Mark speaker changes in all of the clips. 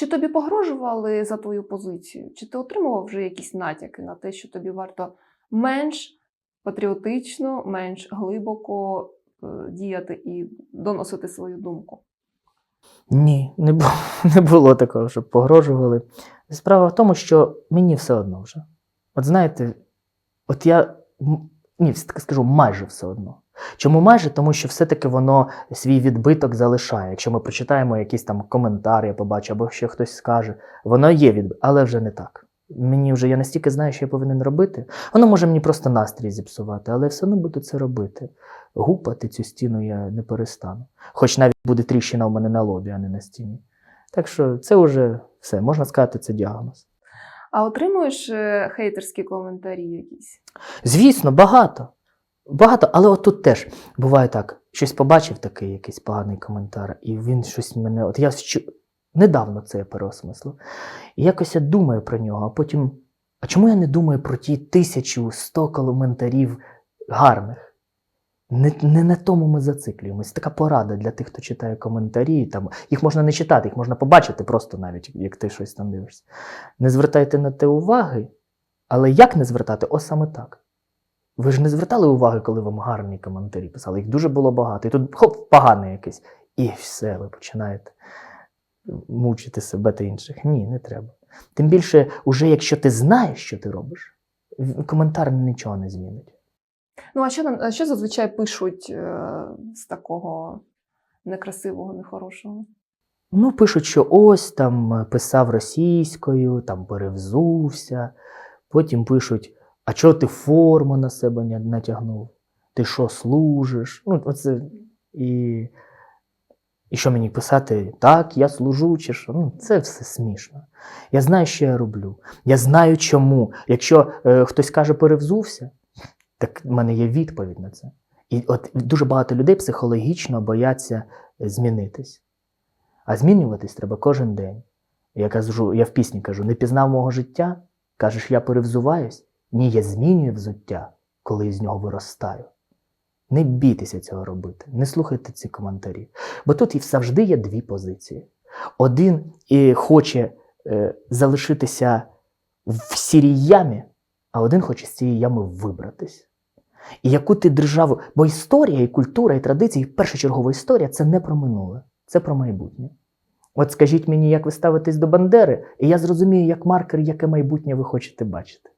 Speaker 1: Чи тобі погрожували за твою позицію? Чи ти отримував вже якісь натяки на те, що тобі варто менш патріотично, менш глибоко е, діяти і доносити свою думку?
Speaker 2: Ні, не було, не було такого, щоб погрожували. Справа в тому, що мені все одно вже. От знаєте, от я ні, скажу майже все одно. Чому майже? Тому що все-таки воно свій відбиток залишає. Якщо ми прочитаємо якийсь там коментар, я побачу, або ще хтось скаже, воно є відбиток, але вже не так. Мені вже я настільки знаю, що я повинен робити. Воно може мені просто настрій зіпсувати, але я все одно буду це робити. Гупати цю стіну я не перестану. Хоч навіть буде тріщина у мене на лобі, а не на стіні. Так що це вже все, можна сказати, це діагноз.
Speaker 1: А отримуєш е, хейтерські коментарі якісь?
Speaker 2: Звісно, багато. Багато, але от тут теж буває так: щось побачив такий якийсь поганий коментар, і він щось мене. От я недавно це я переосмислив. І якось я думаю про нього, а потім. А чому я не думаю про ті тисячу сто коментарів гарних? Не, не на тому ми зациклюємось. Така порада для тих, хто читає коментарі. Там, їх можна не читати, їх можна побачити просто навіть, як ти щось там дивишся. Не звертайте на те уваги, але як не звертати? Ось саме так. Ви ж не звертали уваги, коли вам гарні коментарі писали. Їх дуже було багато. І тут хоп, поганий якийсь. І все, ви починаєте мучити себе та інших. Ні, не треба. Тим більше, уже якщо ти знаєш, що ти робиш, коментар нічого не змінить.
Speaker 1: Ну, а що, а що зазвичай пишуть е, з такого некрасивого, нехорошого?
Speaker 2: Ну, пишуть, що ось там писав російською, там перевзувся. Потім пишуть: а чого ти форму на себе не натягнув? Ти що служиш? Ну, оце і, і що мені писати? Так, я служу, чи що? Ну, це все смішно. Я знаю, що я роблю. Я знаю чому. Якщо е, хтось каже перевзувся, так в мене є відповідь на це. І от дуже багато людей психологічно бояться змінитись. А змінюватись треба кожен день. Я кажу, я в пісні кажу: не пізнав мого життя, кажеш, я перевзуваюсь. Ні, я змінюю взуття, коли із нього виростаю. Не бійтеся цього робити, не слухайте ці коментарі. Бо тут і завжди є дві позиції. Один і хоче е, залишитися в сірій ямі, а один хоче з цієї ями вибратись. І яку ти державу. Бо історія, і культура, і традиції, і першочергова історія це не про минуле, це про майбутнє. От скажіть мені, як ви ставитесь до Бандери, і я зрозумію, як маркер, яке майбутнє ви хочете бачити.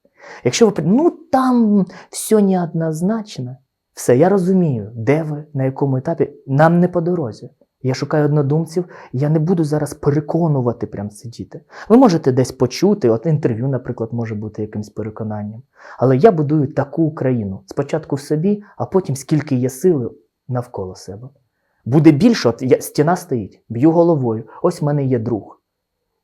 Speaker 2: Якщо ви ну там все неоднозначно, все, я розумію, де ви, на якому етапі, нам не по дорозі. Я шукаю однодумців, я не буду зараз переконувати, прям сидіти. Ви можете десь почути, от інтерв'ю, наприклад, може бути якимось переконанням. Але я будую таку Україну спочатку в собі, а потім скільки є сили навколо себе. Буде більше, от я, стіна стоїть, б'ю головою. Ось в мене є друг.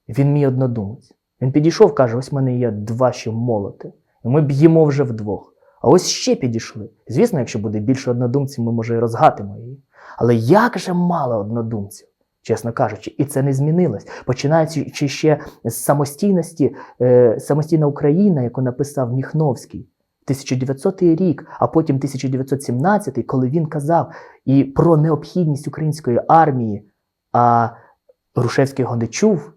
Speaker 2: Він мій однодумець. Він підійшов, каже: ось в мене є два ще молоти. І ми б'ємо вже вдвох. А ось ще підійшли. Звісно, якщо буде більше однодумців, ми може і розгатимо її. Але як же мало однодумців, чесно кажучи, і це не змінилось. Починаючи ще з самостійності, е, самостійна Україна, яку написав Міхновський. 1900 рік, а потім 1917, коли він казав і про необхідність української армії, а Грушевський його не чув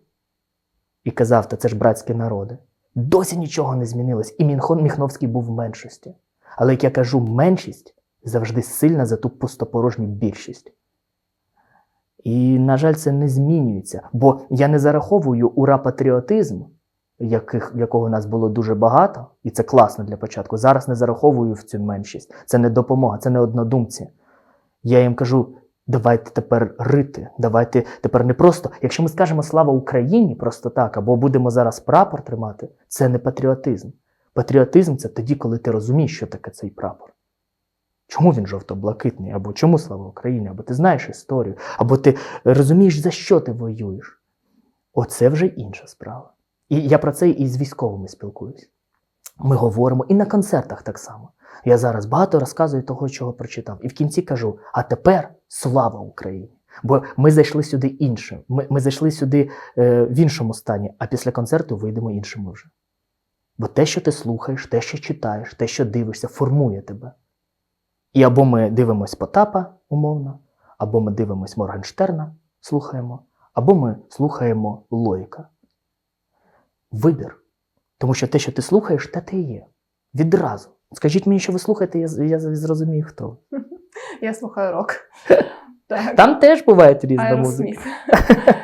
Speaker 2: і казав, та це ж братські народи. Досі нічого не змінилось, і Мінхон Міхновський був в меншості. Але як я кажу, меншість завжди сильна за ту пустопорожню більшість. І, на жаль, це не змінюється, бо я не зараховую ура патріотизм, яких, якого нас було дуже багато, і це класно для початку. Зараз не зараховую в цю меншість. Це не допомога, це не однодумці. Я їм кажу: давайте тепер рити, давайте тепер не просто. Якщо ми скажемо слава Україні просто так, або будемо зараз прапор тримати, це не патріотизм. Патріотизм це тоді, коли ти розумієш, що таке цей прапор. Чому він жовто-блакитний, або чому слава Україні, або ти знаєш історію, або ти розумієш, за що ти воюєш. Оце вже інша справа. І я про це і з військовими спілкуюсь. Ми говоримо і на концертах так само. Я зараз багато розказую того, чого прочитав. І в кінці кажу: а тепер слава Україні! Бо ми зайшли сюди іншим. Ми, ми зайшли сюди е, в іншому стані, а після концерту вийдемо іншими вже. Бо те, що ти слухаєш, те, що читаєш, те, що дивишся, формує тебе. І або ми дивимось Потапа, умовно, або ми дивимось Моргенштерна, слухаємо, або ми слухаємо логіка. Вибір. Тому що те, що ти слухаєш, те ти є. Відразу. Скажіть мені, що ви слухаєте, я, я зрозумію, хто.
Speaker 1: Я слухаю рок. Так.
Speaker 2: Там теж бувають різна музика.
Speaker 1: Аеросміт.